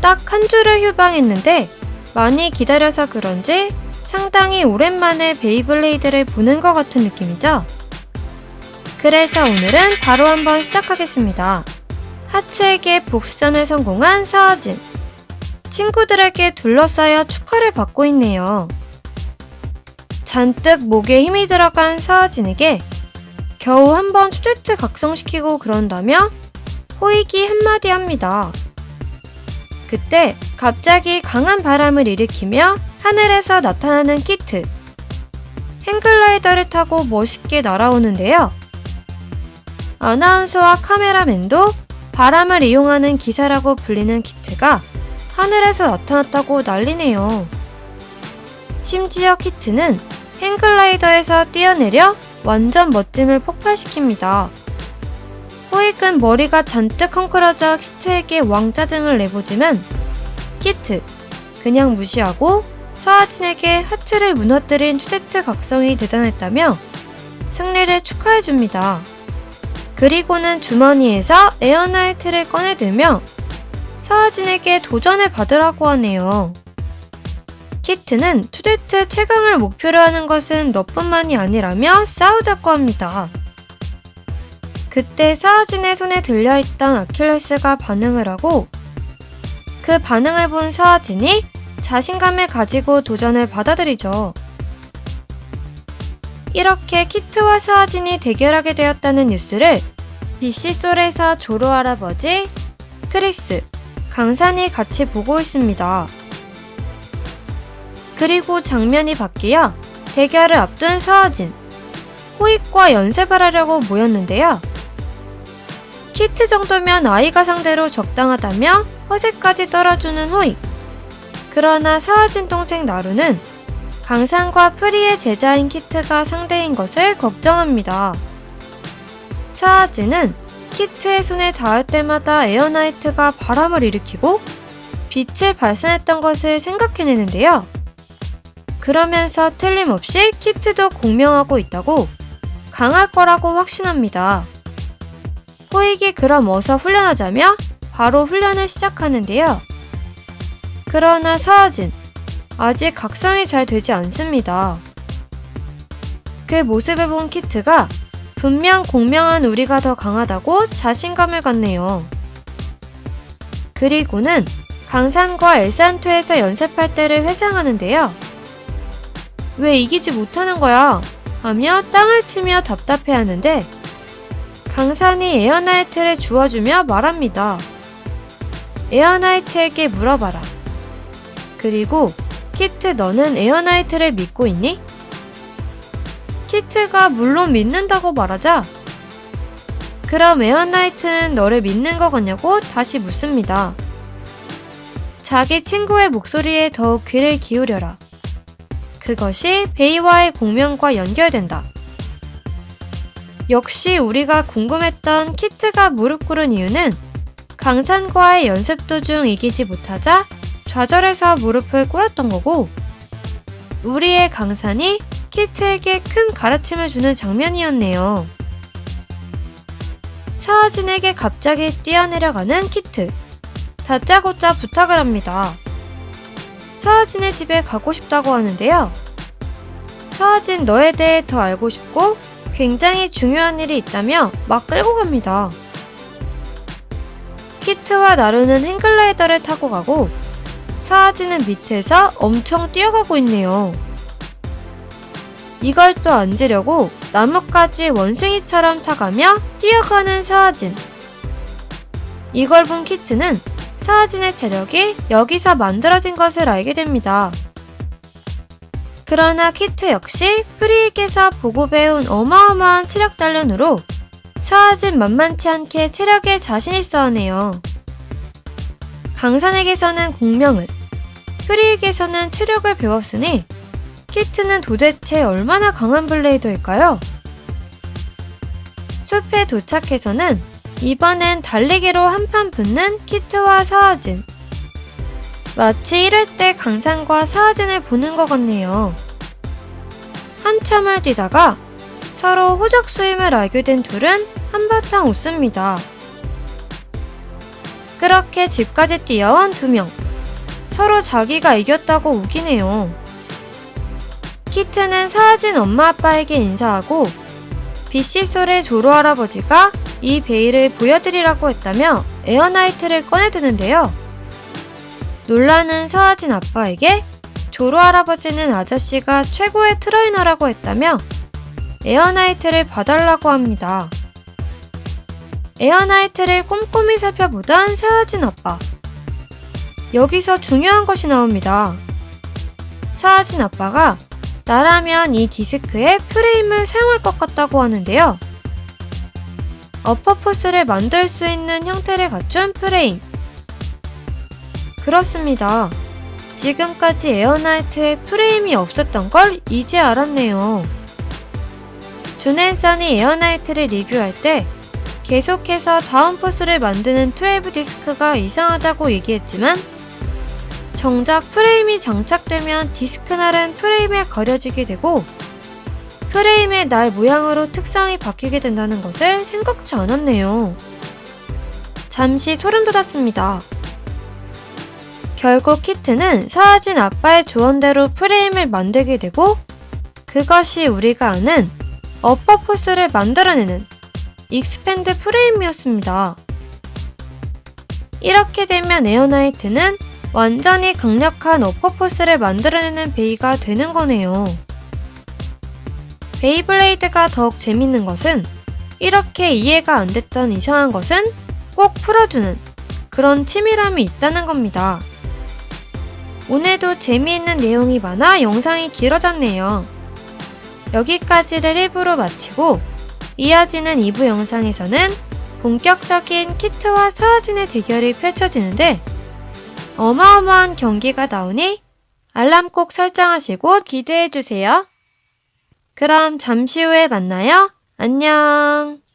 딱한 주를 휴방했는데 많이 기다려서 그런지 상당히 오랜만에 베이블레이드를 보는 것 같은 느낌이죠? 그래서 오늘은 바로 한번 시작하겠습니다. 하츠에게 복수전에 성공한 서아진. 친구들에게 둘러싸여 축하를 받고 있네요. 잔뜩 목에 힘이 들어간 서아진에게 겨우 한번 투데트 각성시키고 그런다며 호익이 한마디 합니다. 그때 갑자기 강한 바람을 일으키며 하늘에서 나타나는 키트. 행글라이더를 타고 멋있게 날아오는데요. 아나운서와 카메라맨도 바람을 이용하는 기사라고 불리는 키트가 하늘에서 나타났다고 난리네요. 심지어 키트는 행글라이더에서 뛰어내려 완전 멋짐을 폭발시킵니다. 호익은 머리가 잔뜩 헝클어져 키트에게 왕짜증을 내보지만 키트 그냥 무시하고 서아진에게 하츠를 무너뜨린 투데트 각성이 대단했다며 승리를 축하해줍니다. 그리고는 주머니에서 에어나이트를 꺼내들며 서아진에게 도전을 받으라고 하네요. 키트는 투데트 최강을 목표로 하는 것은 너뿐만이 아니라며 싸우자고 합니다. 그때 서아진의 손에 들려있던 아킬레스가 반응을 하고 그 반응을 본 서아진이 자신감을 가지고 도전을 받아들이죠. 이렇게 키트와 서아진이 대결하게 되었다는 뉴스를 BC솔에서 조로 할아버지, 크리스, 강산이 같이 보고 있습니다. 그리고 장면이 바뀌어 대결을 앞둔 서아진, 호익과 연습을 하려고 모였는데요. 키트 정도면 아이가 상대로 적당하다며 허세까지 떨어주는 호익. 그러나 서아진 동생 나루는 강산과 프리의 제자인 키트가 상대인 것을 걱정합니다. 서아진은 키트의 손에 닿을 때마다 에어나이트가 바람을 일으키고 빛을 발산했던 것을 생각해내는데요. 그러면서 틀림없이 키트도 공명하고 있다고 강할 거라고 확신합니다. 호익이 그럼 어서 훈련하자며 바로 훈련을 시작하는데요. 그러나 서아진, 아직 각성이 잘 되지 않습니다. 그 모습을 본 키트가 분명 공명한 우리가 더 강하다고 자신감을 갖네요. 그리고는 강산과 엘산토에서 연습할 때를 회상하는데요. 왜 이기지 못하는 거야? 하며 땅을 치며 답답해 하는데 강산이 에어나이트를 주워주며 말합니다. 에어나이트에게 물어봐라. 그리고 키트 너는 에어나이트를 믿고 있니? 키트가 물론 믿는다고 말하자 그럼 에어나이트는 너를 믿는 거 같냐고 다시 묻습니다. 자기 친구의 목소리에 더욱 귀를 기울여라. 그것이 베이와의 공명과 연결된다. 역시 우리가 궁금했던 키트가 무릎 꿇은 이유는 강산과의 연습 도중 이기지 못하자 좌절해서 무릎을 꿇었던 거고 우리의 강산이 키트에게 큰 가르침을 주는 장면이었네요. 서아진에게 갑자기 뛰어내려가는 키트. 다짜고짜 부탁을 합니다. 서아진의 집에 가고 싶다고 하는데요. 서아진 너에 대해 더 알고 싶고 굉장히 중요한 일이 있다며 막 끌고 갑니다. 키트와 나루는 행글라이더를 타고 가고 서아진은 밑에서 엄청 뛰어가고 있네요. 이걸 또 앉으려고 나뭇가지 원숭이처럼 타가며 뛰어가는 서아진. 이걸 본 키트는 서아진의 체력이 여기서 만들어진 것을 알게 됩니다. 그러나 키트 역시 프리에게서 보고 배운 어마어마한 체력 단련으로 서아진 만만치 않게 체력에 자신 있어 하네요. 강산에게서는 공명을, 프리에게서는 체력을 배웠으니 키트는 도대체 얼마나 강한 블레이더일까요? 숲에 도착해서는 이번엔 달리기로 한판 붙는 키트와 서아진. 마치 이럴 때 강산과 서아진을 보는 것 같네요. 한참을 뛰다가 서로 호적수임을 알게 된 둘은 한바탕 웃습니다. 그렇게 집까지 뛰어온 두 명. 서로 자기가 이겼다고 우기네요. 키트는 사라진 엄마 아빠에게 인사하고 비씨솔의 조로 할아버지가 이 베일을 보여드리라고 했다며 에어나이트를 꺼내드는데요. 놀라는 서아진 아빠에게 조로 할아버지는 아저씨가 최고의 트레이너라고 했다며 에어나이트를 봐달라고 합니다. 에어나이트를 꼼꼼히 살펴보던 서아진 아빠. 여기서 중요한 것이 나옵니다. 서아진 아빠가 나라면 이 디스크에 프레임을 사용할 것 같다고 하는데요. 어퍼포스를 만들 수 있는 형태를 갖춘 프레임. 그렇습니다. 지금까지 에어나이트에 프레임이 없었던 걸 이제 알았네요. 준앤선이 에어나이트를 리뷰할 때 계속해서 다운 포스를 만드는 12 디스크가 이상하다고 얘기했지만 정작 프레임이 장착되면 디스크날은 프레임에 가려지게 되고 프레임의 날 모양으로 특성이 바뀌게 된다는 것을 생각지 않았네요. 잠시 소름 돋았습니다. 결국 키트는 사라진 아빠의 조언대로 프레임을 만들게 되고 그것이 우리가 아는 어퍼 포스를 만들어내는 익스팬드 프레임이었습니다. 이렇게 되면 에어나이트는 완전히 강력한 어퍼 포스를 만들어내는 베이가 되는 거네요. 베이블레이드가 더욱 재밌는 것은 이렇게 이해가 안 됐던 이상한 것은 꼭 풀어주는 그런 치밀함이 있다는 겁니다. 오늘도 재미있는 내용이 많아 영상이 길어졌네요. 여기까지를 1부로 마치고 이어지는 2부 영상에서는 본격적인 키트와 서아진의 대결이 펼쳐지는데 어마어마한 경기가 나오니 알람 꼭 설정하시고 기대해주세요. 그럼 잠시 후에 만나요. 안녕.